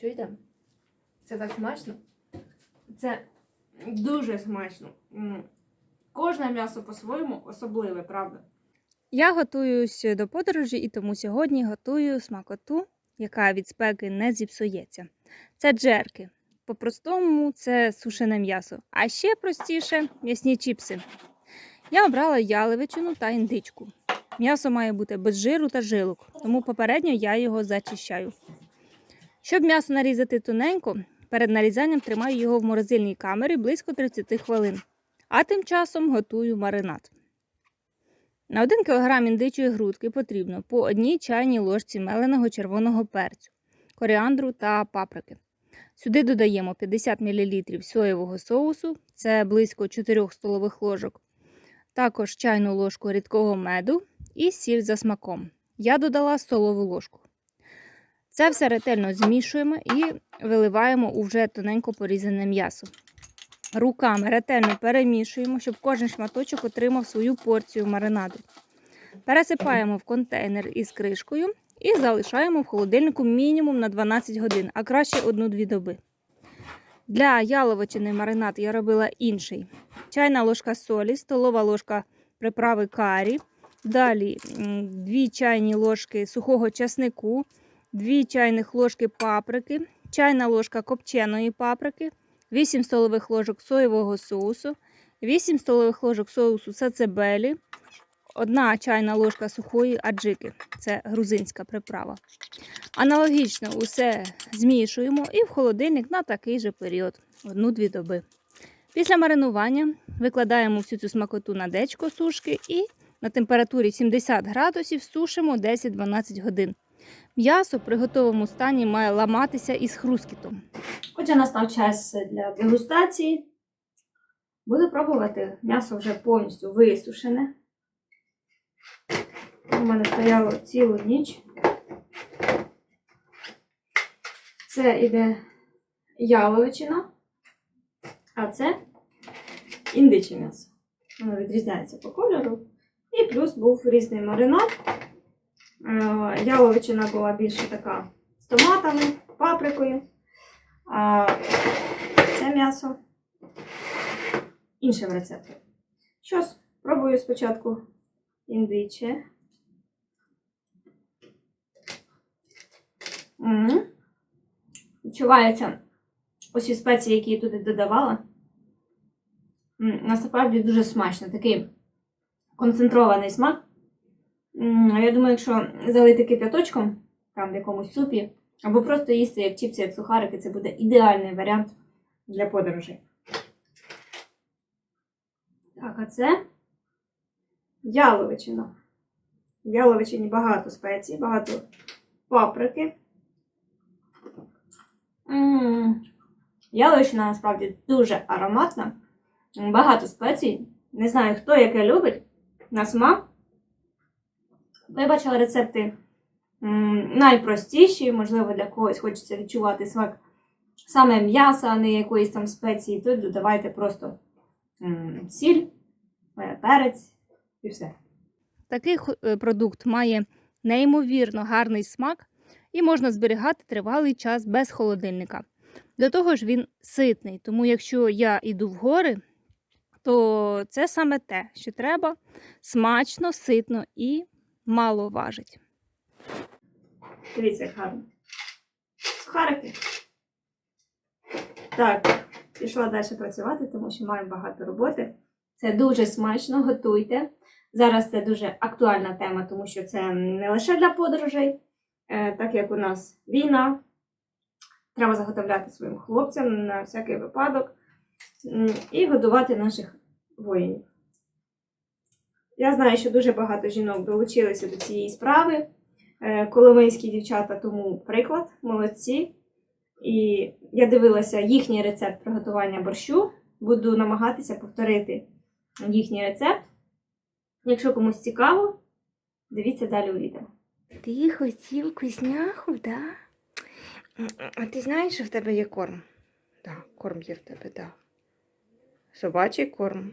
Чуєте? Це так смачно. Це дуже смачно. Кожне м'ясо по-своєму особливе, правда? Я готуюсь до подорожі і тому сьогодні готую смакоту, яка від спеки не зіпсується. Це джерки. По-простому це сушене м'ясо, а ще простіше м'ясні чіпси. Я обрала яловичину та індичку. М'ясо має бути без жиру та жилок, тому попередньо я його зачищаю. Щоб м'ясо нарізати тоненько, перед нарізанням тримаю його в морозильній камері близько 30 хвилин, а тим часом готую маринад. На 1 кг індичої грудки потрібно по одній чайній ложці меленого червоного перцю, коріандру та паприки. Сюди додаємо 50 мл соєвого соусу, це близько 4 столових ложок, також чайну ложку рідкого меду і сіль за смаком. Я додала столову ложку. Це все ретельно змішуємо і виливаємо у вже тоненько порізане м'ясо. Руками ретельно перемішуємо, щоб кожен шматочок отримав свою порцію маринаду. Пересипаємо в контейнер із кришкою і залишаємо в холодильнику мінімум на 12 годин, а краще 1-2 доби. Для яловичини маринад я робила інший: чайна ложка солі, столова ложка приправи карі, далі 2 чайні ложки сухого часнику, 2 чайних ложки паприки, чайна ложка копченої паприки. 8 столових ложок соєвого соусу, 8 столових ложок соусу сацебелі, 1 чайна ложка сухої аджики це грузинська приправа. Аналогічно усе змішуємо і в холодильник на такий же період 1-2 доби. Після маринування викладаємо всю цю смакоту на дечко сушки і на температурі 70 градусів сушимо 10-12 годин. М'ясо при готовому стані має ламатися із хрускітом. Отже, настав час для дегустації. Буду пробувати. М'ясо вже повністю висушене. У мене стояло цілу ніч. Це іде яловичина, а це індиче м'ясо. Воно відрізняється по кольору. І плюс був різний маринад. Е, Яловичина була більше така з томатами, паприкою. А це м'ясо іншим рецептом. Що ж, пробую спочатку індиче. Відчуваються усі спеції, які я туди додавала. Насправді дуже смачно. Такий концентрований смак. М, Я думаю, якщо залити кип'яточком, там в якомусь супі, або просто їсти як чіпси, як сухарики, це буде ідеальний варіант для подорожей. Так, а це яловичина. В яловичині багато спецій, багато паприки. М, Яловичина насправді дуже ароматна. Багато спецій. Не знаю, хто яке любить на смак. Я бачила рецепти найпростіші, можливо, для когось хочеться відчувати смак саме м'яса, а не якоїсь там спеції, то додавайте просто сіль, е, перець і все. Такий е, продукт має неймовірно гарний смак і можна зберігати тривалий час без холодильника. До того ж, він ситний, тому якщо я йду в гори, то це саме те, що треба смачно, ситно і мало важить. Дивіться, як гарно. Сухарики. Так, пішла далі працювати, тому що маю багато роботи. Це дуже смачно, готуйте. Зараз це дуже актуальна тема, тому що це не лише для подорожей, е, так як у нас війна. Треба заготовляти своїм хлопцям на всякий випадок і годувати наших воїнів. Я знаю, що дуже багато жінок долучилися до цієї справи. Е, Коломийські дівчата тому приклад, молодці. І я дивилася їхній рецепт приготування борщу. Буду намагатися повторити їхній рецепт. Якщо комусь цікаво, дивіться далі у відео. Ти хотів вкусняху, да? А ти знаєш, що в тебе є корм? Так, корм є в тебе, так. Собачий корм.